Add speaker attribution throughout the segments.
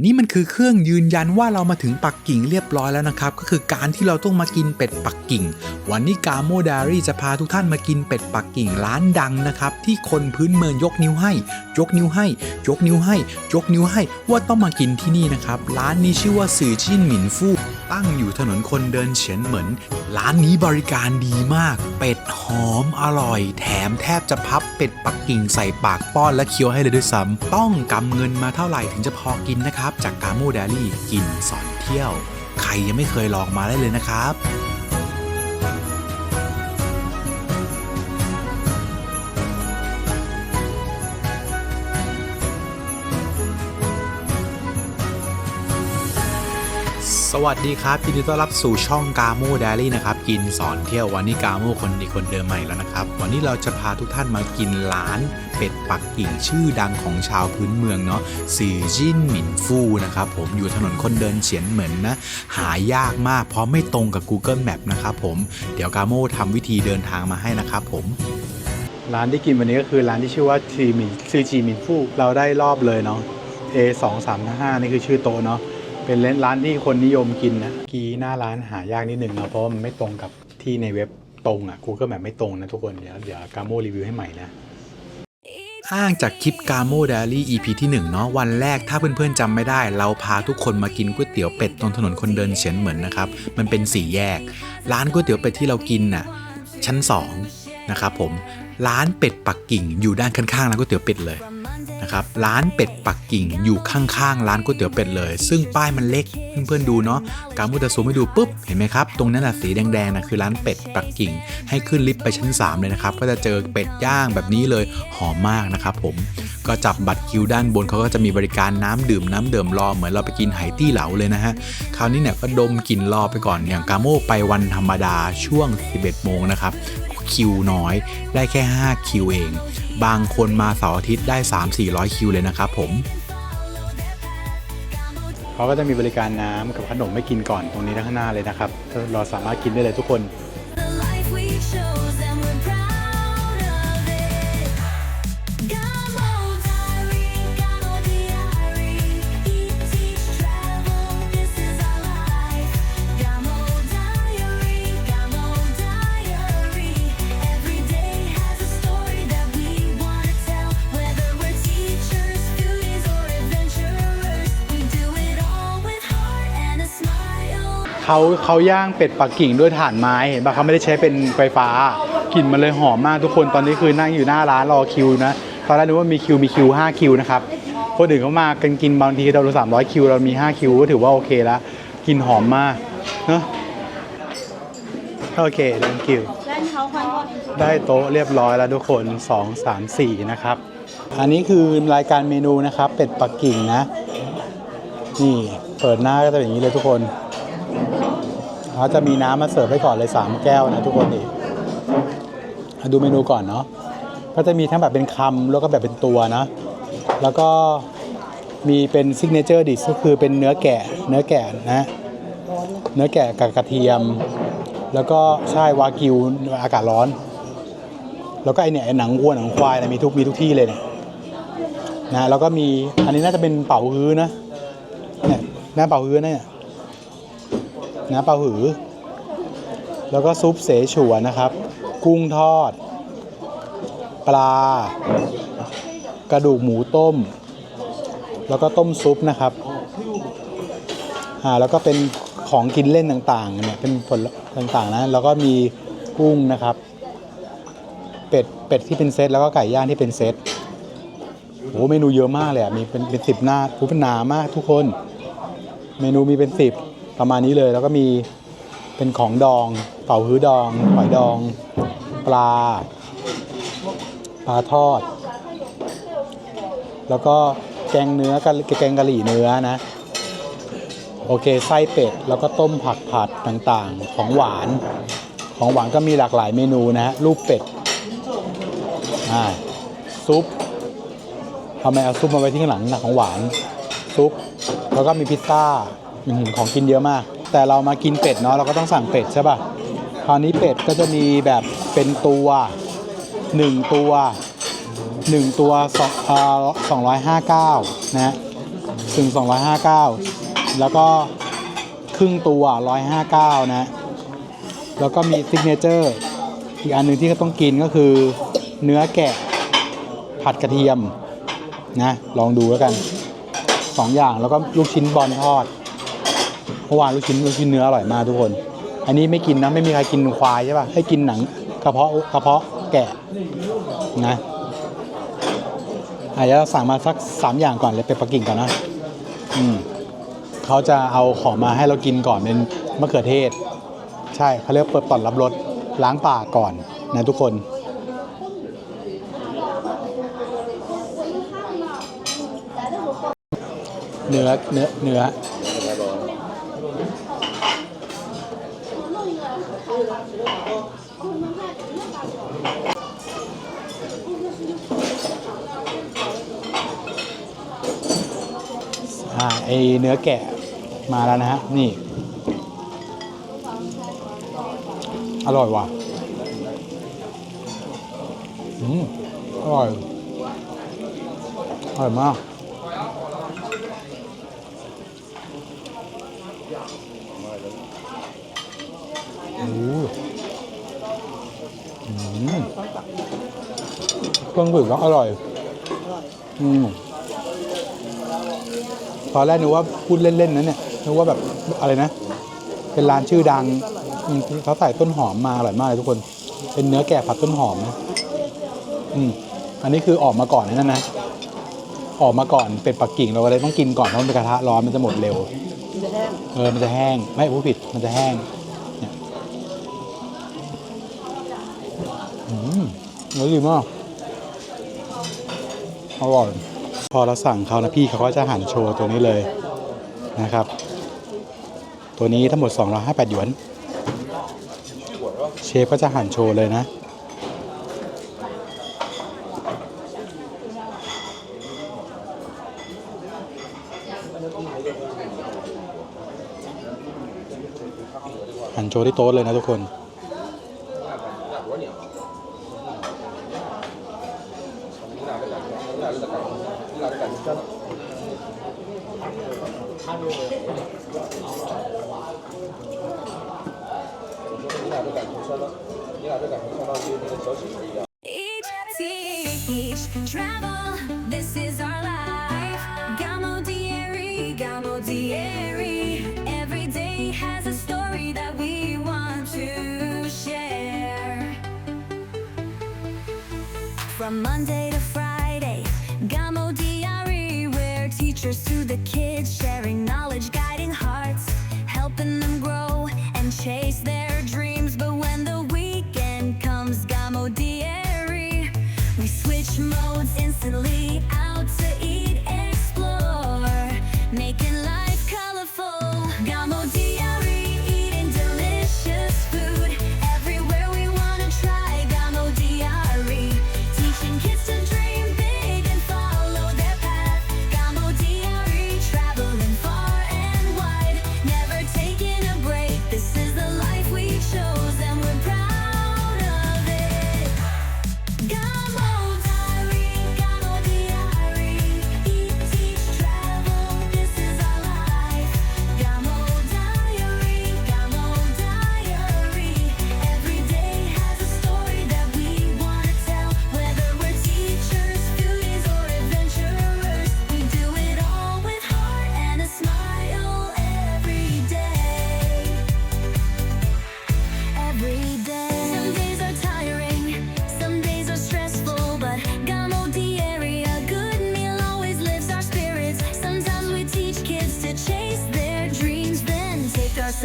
Speaker 1: นี่มันคือเครื่องยืนยันว่าเรามาถึงปักกิ่งเรียบร้อยแล้วนะครับ ก็คือการที่เราต้องมากินเป็ดปักกิ่ง วันนี้กาโมดารี่จะพาทุกท่านมากินเป็ดปักกิ่งร้านดังนะครับ ที่คนพื้นเมืองยกนิ้วให้ ยกนิ้วให้ ยกนิ้วให้ ยกนิ้วให้ว่าต้องมากินที่นี่นะครับ ร้านนี้ชื่อว่าสื่อชินหมินฟู่ ตั้งอยู่ถนนคนเดินเฉียนเหมือน ร้านนี้บริการดีมาก เป็ดหอมอร่อย แถมแทบจะพับเป็ดปักกิ่งใส่ปากป้อนและเคี้ยวให้เลยด้วยซ้ำต้องกำเงินมาเท่าไหร่ถึงจะพอกินนะครับ จากกาโมเดลี่กินสอนเที่ยว ใครยังไม่เคยลองมาได้เลยนะครับ สวัสดีครับยินดีต้อนรับสู่ช่องกาโมเดลี่นะครับ กินสอนเที่ยววันนี้กาโมคนดีคนเดิมใหม่แล้วนะครับ วันนี้เราจะพาทุกท่านมากินร้านเป็ดปักกิ่งชื่อดังของชาวพื้นเมืองเนาะซือจินหมินฟูนะครับผมอยู่ถนนคนเดินเฉียนเหมือนนะ หายากมากเพราะไม่ตรงกับ Google Map นะครับผมเดี๋ยวกาโมทำวิธีเดินทางมาให้นะครับผม
Speaker 2: ร้านที่กินวันนี้ก็คือร้านที่ชื่อว่าทีมินซือจีมินฟูเราได้รอบเลยเนาะ A 2 3 5นี่คือชื่อโตเนาะ เป็นร้านที่คนนิยมกินนะกีหน้าร้านหายากนิดหนึ่งนะเพราะมันไม่ตรงกับที่ในเว็บตรงอะ Google Map ไม่ตรงนะทุกคนเดี๋ยวเดี๋ยวกาโมรีวิวให้ใหม่นะ
Speaker 1: อ้างจากคลิปกาโมเดลี่ EP ที่1เนาะวันแรกถ้าเพื่อนๆจำไม่ได้ เราพาทุกคนมากินก๋วยเตี๋ยวเป็ดตรงถนนคนเดินเฉียนเหมือนนะครับ มันเป็นสี่แยก ร้านก๋วยเตี๋ยวเป็ดที่เรากินน่ะชั้น2นะครับผมร้านเป็ดปักกิ่งอยู่ด้านข้างๆร้านก๋วยเตี๋ยวเป็ดเลย นะครับร้านเป็ดปักกิ่งอยู่ข้างๆ ร้านก๋วยเตี๋ยวเป็ดเลย ซึ่งป้ายมันเล็กเพื่อนๆดูเนาะกาโมจะซูมให้ดูปุ๊บเห็นไหมครับ ตรงนั้นนะสีแดงๆนะคือร้านเป็ดปักกิ่ง ให้ขึ้นลิฟต์ไปชั้น 3 เลยนะครับ ก็จะเจอเป็ดย่างแบบนี้เลยหอมมากนะครับผมก็จับบัตรคิวด้านบนเขาก็จะมีบริการน้ำดื่มน้ำดื่มรอเหมือนเราไปกินไหตี้เหลาเลยนะฮะคราวนี้เนี่ยก็ดมกลิ่นรอไปก่อนอย่างกาโมไปวันธรรมดาช่วง 11โมงนะครับคิวน้อยได้แค่ 5 คิวเอง บางคนมาเสาร์อาทิตย์ได้ 3-400 คิวเลยนะครับผม
Speaker 2: เขาก็จะมีบริการน้ำกับขนมไม่กินก่อนตรงนี้ด้างหน้าเลยนะครับเราสามารถกินได้เลยทุกคน เขาเขาย่างเป็ดปักกิ่งด้วยถ่านไม้เห็นปะเขาไม่ได้ใช้เป็นไฟฟ้ากลิ่นมันเลยหอมมากทุกคนตอนนี้คือนั่งอยู่หน้าร้านรอคิวนะตอนแรกนึกว่ามีคิวมีคิว5คิวนะครับคนอื่นเขามากันกินบางทีเราสามร้อยคิวเรามี5คิวก็ถือว่าโอเคแล้วกลินหอมมากเนอะโอเค thank you ได้โต๊ะเรียบร้อยแล้วทุกคน2 3 4นะครับอันนี้คือรายการเมนูนะครับเป็ดปักกิ่งนะนี่เปิดหน้าก็จะเป็นอย่างนี้เลยทุกคน เขาจะมีน้ำมาเสิร์ฟให้ก่อนเลย 3 แก้วนะทุกคนนี่มาดูเมนูก่อนเนาะก็จะมีทั้งแบบเป็นคำแล้วก็แบบเป็นตัวนะ แล้วก็มีเป็นซิกเนเจอร์ดิชก็คือเป็นเนื้อแกะเนื้อแกะนะเนื้อแกะกับกระเทียม แล้วก็ใช่วากิวอากาศร้อน แล้วก็ไอเนี่ยไอหนังวัวหนังควายนะมีทุกมีทุกที่เลยเนี่ยนะแล้วก็มีอันนี้น่าจะเป็นเป่าฮื้อนะเนี่ยหน้าเป่าฮื้อนะเนี่ย น้ำเปลาหือ แล้วก็ซุปเสฉวนนะครับ กุ้งทอด ปลา กระดูกหมูต้ม แล้วก็ต้มซุปนะครับอ่าแล้วก็เป็นของกินเล่นต่างๆเนี่ยเป็นผลต่างๆนะแล้วก็มีกุ้งนะครับ เป็ดเป็ดที่เป็นเซตแล้วก็ไก่ย่างที่เป็นเซตโอ้เมนูเยอะมากเลยอะมีเป็นเป็นสิบหน้าผู้เป็นหนามากทุกคน เมนูมีเป็นสิบ ประมาณนี้เลยแล้วก็มีเป็นของดองเป่าฮื้อดองหอยดอง ปลา ปลาทอด แล้วก็แกงเนื้อกะแกงกะหรี่เนื้อนะ โอเคไส้เป็ด แล้วก็ต้มผักผัดต่างๆ ของหวาน ของหวานก็มีหลากหลายเมนูนะฮะรูปเป็ดอ่าซุปทำไมเอาซุปมาไว้ที่ข้างหลังนักของหวานซุป แล้วก็มีพิซซ่า ของกินเยอะมาก แต่เรามากินเป็ดเนาะเราก็ต้องสั่งเป็ดใช่ป่ะคราวนี้เป็ดก็จะมีแบบเป็นตัวหนึ่งตัวหนึ่งตัวสองร้อยห้าเก้านะถึง259 แล้วก็ครึ่งตัว 159 นะ แล้วก็มีซิกเนเจอร์อีกอันหนึ่งที่ก็ต้องกินก็คือเนื้อแกะผัดกระเทียมนะ ลองดูแล้วกันสองอย่างแล้วก็ลูกชิ้นบอลทอด เมื่อวานลูกชิ้นลูกชิ้นเนื้ออร่อยมากทุกคน อันนี้ไม่กินนะไม่มีใครกินควายใช่ป่ะให้กินหนังกระเพาะกระเพาะแกะนะอาจจะเราสั่งมาสักสามอย่างก่อนเลยเป็ดปักกิ่งก่อนนะอืมเขาจะเอาของมาให้เรากินก่อนเป็นมะเขือเทศ ใช่เขาเรียกเปิดต่อนรับรสล้างปากก่อนนะทุกคนเนื้อเนื้อเนื้อ อ่าไอเนื้อแกะมาแล้วนะฮะ นี่ อร่อยว่ะอืมอร่อย อร่อยมาก โอ้โหอืม เครื่องดื่มก็อร่อย อืมตอนแรกนึกว่าพูดเล่นๆนะเนี่ยนึกว่าแบบอะไรนะ เป็นร้านชื่อดังอืมเขาใส่ต้นหอมมาอร่อยมากเลยทุกคน เป็นเนื้อแกะผัดต้นหอมนะอืมอันนี้คือออกมาก่อนนั่นนะ ออกมาก่อนเป็ดปักกิ่งเราก็เลยต้องกินก่อนเพราะมันเป็นกระทะร้อนมันจะหมดเร็วเออ มันจะแห้ง ไม่ผู้ผิด มันจะแห้งเนี่ยอืมอร่อยดีมาก อร่อย พอเราสั่งเขานะพี่เขาก็จะหั่นโชว์ตัวนี้เลยนะครับ ตัวนี้ทั้งหมด258หยวน เชฟก็จะหั่นโชว์เลยนะหั่นโชว์ที่โต๊ะเลยนะทุกคน
Speaker 3: Each teach, travel, this is our life. Gamo Diary, Every day has a story that we want to share. From Monday to Friday, Gamo Diary, where teachers to the kids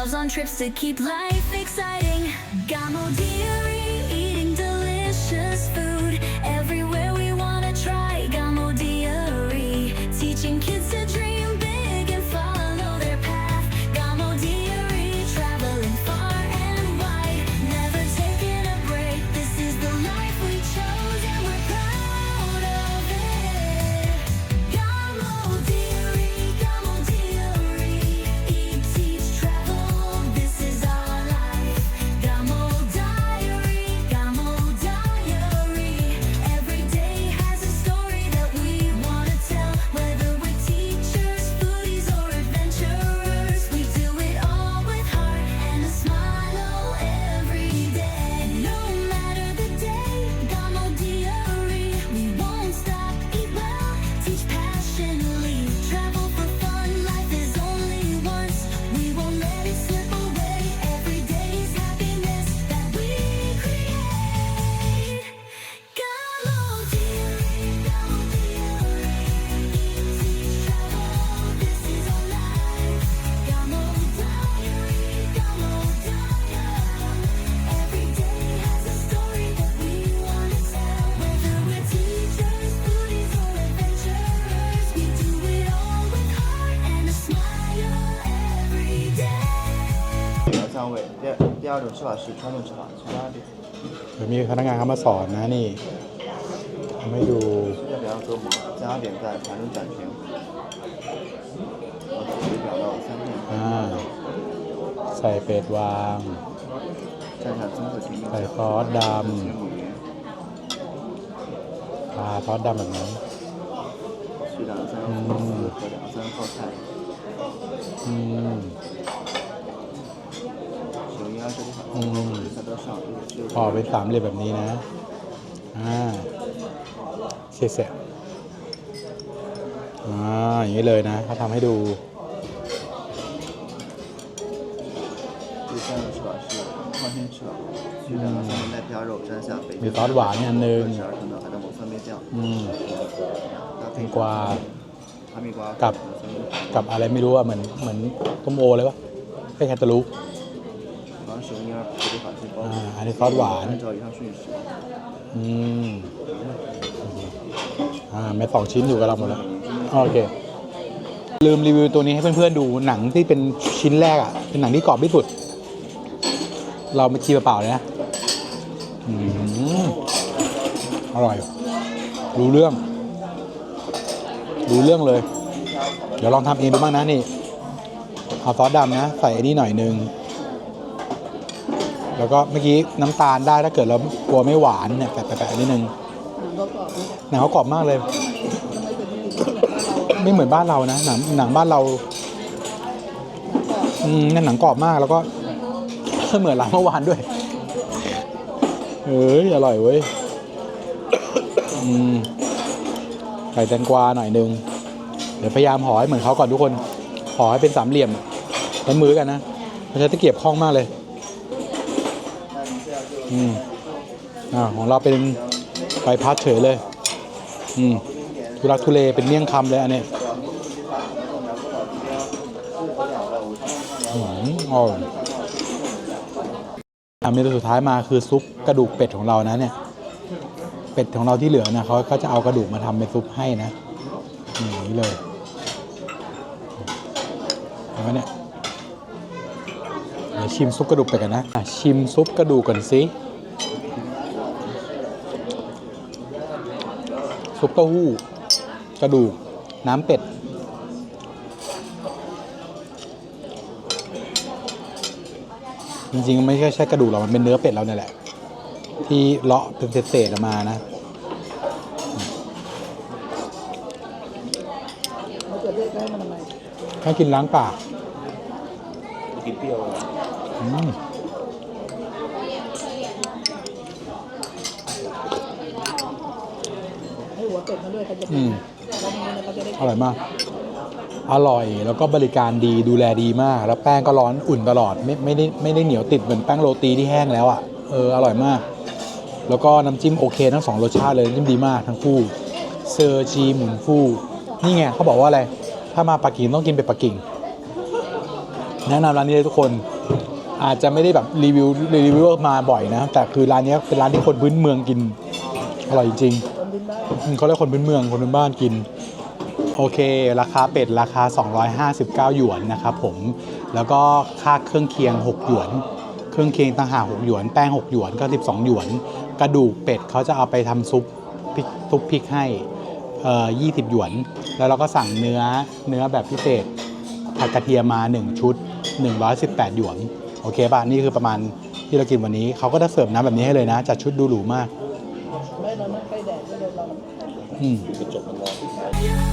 Speaker 3: ourselves on trips to keep life exciting. Gamo
Speaker 4: 第二种吃法是川炖吃法，去拉点，
Speaker 2: เดี๋ยวมีพนักงานเขามาสอนนะนี่ทำให้ดู
Speaker 4: 吃下两个隔膜，加点在盘中展平，然后自己表到三片，
Speaker 2: อ่า ใส่เป็ดวาง
Speaker 4: 蘸上棕子提
Speaker 2: ใส่
Speaker 4: 蜜
Speaker 2: ซอสด
Speaker 4: 青母鱼， ำ
Speaker 2: ทาซอสดำแบบนั้น
Speaker 4: 去两个三肉丝和两个三个泡菜，
Speaker 2: อืม พอเป็นสามเหลี่ยมแบบนี้นะ อ่าเสียเสียอ่าอย่างนี้เลยนะเขาทำให้ดูมีซอสหวานอันหนึ่งอืมีกวากับกับอะไรไม่รู้อะเหมือนเหมือนต้มโอเลยวะไม่แคตาลูปันนี้ซอสหวานอืมอ่าแม่สองชิ้นอยู่กับเราหมดแล้วโอเค ลืมรีวิวตัวนี้ให้เพื่อนๆดูหนังที่เป็นชิ้นแรกอะ เป็นหนังที่กรอบที่สุด เราไม่ชีเปล่าเลยนะอืมอร่อย รู้เรื่อง รู้เรื่องเลย เดี๋ยวลองทำเองดูบ้างนะนี่เอาซอสดำนะ ใส่อันนี้หน่อยนึง แล้วก็เมื่อกี้น้ำตาลได้ถ้าเกิดเรากลัวไม่หวานเนี่ยแปะๆๆนิดนึงหนังเขากรอบมากเลย ไม่เหมือนบ้านเรานะหนังหนังบ้านเราอืมนั่นหนังกรอบมากแล้วก็เหมือนร้านเมื่อวานด้วยเอ้ยอร่อยเว้ยอืมใส่แตงกวาหน่อยนึงเดี๋ยวพยายามห่อให้เหมือนเขาก่อนทุกคนห่อให้เป็นสามเหลี่ยมใช้มือกันนะมันใช้ตะเกียบคล่องมากเลย อืมอ่าของเราเป็นใบพัดเฉยเลย อืมทุรักทุเลเป็นเมี่ยงคำเลยอันนี้อืมอร่อยอะเมนูสุดท้ายมาคือซุปกระดูกเป็ดของเรานะเนี่ย เป็ดของเราที่เหลือนะเขาก็จะเอากระดูกมาทำเป็นซุปให้นะอย่างนี้เลยเห็นไหมเนี่ย ดี๋ยวชิมซุปกระดูกเป็ดกันนะะชิมซุปกระดูกก่อนสิซุปเต้าหู้กระดูก น้ำเป็ด จริงๆ ไม่ใช่ใช่กระดูกเรามันเป็นเนื้อเป็ดเราเนี่ยแหละ ที่เลาะเป็นเศษๆออกมานะให้กินล้างปาก
Speaker 4: กินเปรี้ยว
Speaker 2: อืมอืมอร่อยมาก อร่อยแล้วก็บริการดีดูแลดีมาก แล้วแป้งก็ร้อนอุ่นตลอดไม่ไม่ได้ไม่ได้เหนียวติดเหมือนแป้งโรตีที่แห้งแล้วอะ่ะเอออร่อยมาก แล้วก็น้ำจิ้มโอเคทั้งสองรสชาติเลยน้ำจิ้มดีมากทั้งคู่เซอร์จีหมุนฟู่นี่ไงเขาบอกว่าอะไร ถ้ามาปักกิ่งต้องกินเป็ดปักกิ่ง แนะนำร้านนี้เลยทุกคน อาจจะไม่ได้แบบรีวิวรีวิวมาบ่อยนะ แต่คือร้านนี้เป็นร้านที่คนพื้นเมืองกิน อร่อยจริงเขาเรียกคนพื้นเมืองคนพื้นบ้านกิน โอเค ราคาเป็ดราคา 259 หยวนนะครับผมแล้วก็ค่าเครื่องเคียง 6 หยวน เครื่องเคียงต่างหาก6หยวนแป้ง 6 หยวนก็ 12 หยวน กระดูกเป็ดเขาจะเอาไปทำซุปซุปพริกให้เอ่อ20 หยวน แล้วเราก็สั่งเนื้อเนื้อแบบพิเศษผัดกระเทียมมา 1 ชุด 118 หยวน โอเคป่ะนี่คือประมาณที่เรากินวันนี้เขาก็จะเสิร์ฟน้ำแบบนี้ให้เลยนะจัดชุดดูหรูมากอืม
Speaker 3: You